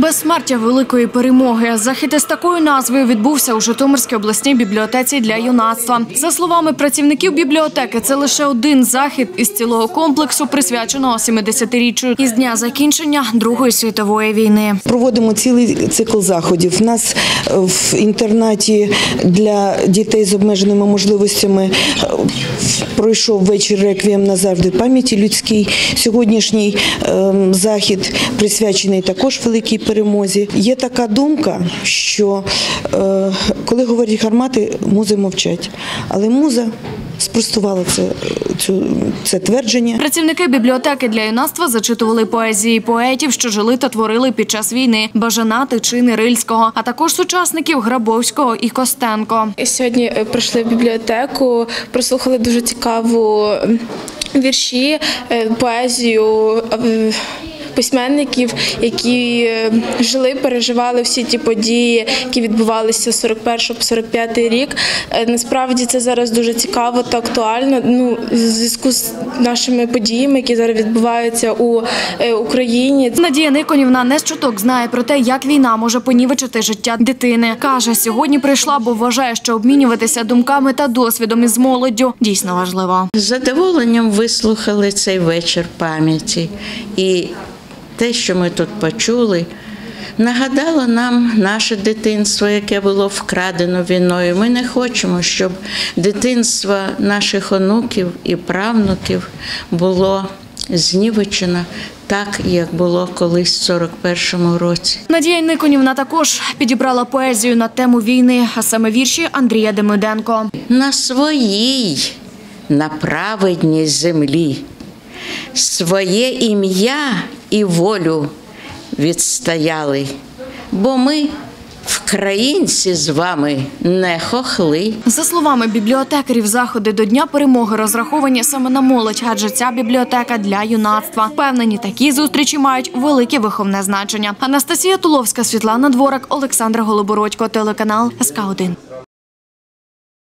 Безсмертя великої перемоги. Захід із такою назвою відбувся у Житомирській обласній бібліотеці для юнацтва. За словами працівників бібліотеки, це лише один захід із цілого комплексу, присвяченого 70-річчю із дня закінчення Другої світової війни. Проводимо цілий цикл заходів. У нас е, в інтернаті для дітей з обмеженими можливостями е, пройшов вечір реквієм назавжди пам'яті людській. Сьогоднішній е, захід присвячений також великій перемозі. Є така думка, що е, коли говорять гармати, музи мовчать. Але муза спростувала це, цю, це твердження. Працівники бібліотеки для юнацтва зачитували поезії поетів, що жили та творили під час війни Бажана, Тичини, Рильського, а також сучасників Грабовського і Костенко. Сьогодні е, прийшли в бібліотеку, прослухали дуже цікаву вірші, е, поезію. Письменників, які е, жили, переживали всі ті події, які відбувалися з 41 по 45 рік. Е, Насправді це зараз дуже цікаво та актуально. Ну, в зв'язку з нашими подіями, які зараз відбуваються у е, Україні. Надія Никонівна не з чуток знає про те, як війна може понівечити життя дитини. Каже, сьогодні прийшла, бо вважає, що обмінюватися думками та досвідом із молоддю дійсно важливо. З задоволенням вислухали цей вечір пам'яті. І те, що ми тут почули, нагадало нам наше дитинство, яке було вкрадено війною. Ми не хочемо, щоб дитинство наших онуків і правнуків було знівечено так, як було колись в 41-му році. Надія Никонівна також підібрала поезію на тему війни, а саме вірші Андрія Демиденко. на своїй, на праведній землі, своє ім'я і волю відстояли, бо ми, вкраїнці, з вами не хохли. За словами бібліотекарів, заходи до Дня перемоги розраховані саме на молодь, адже ця бібліотека для юнацтва. Впевнені, такі зустрічі мають велике виховне значення. Анастасія Туловська, Світлана Дворак, Олександр Голобородько, телеканал СК 1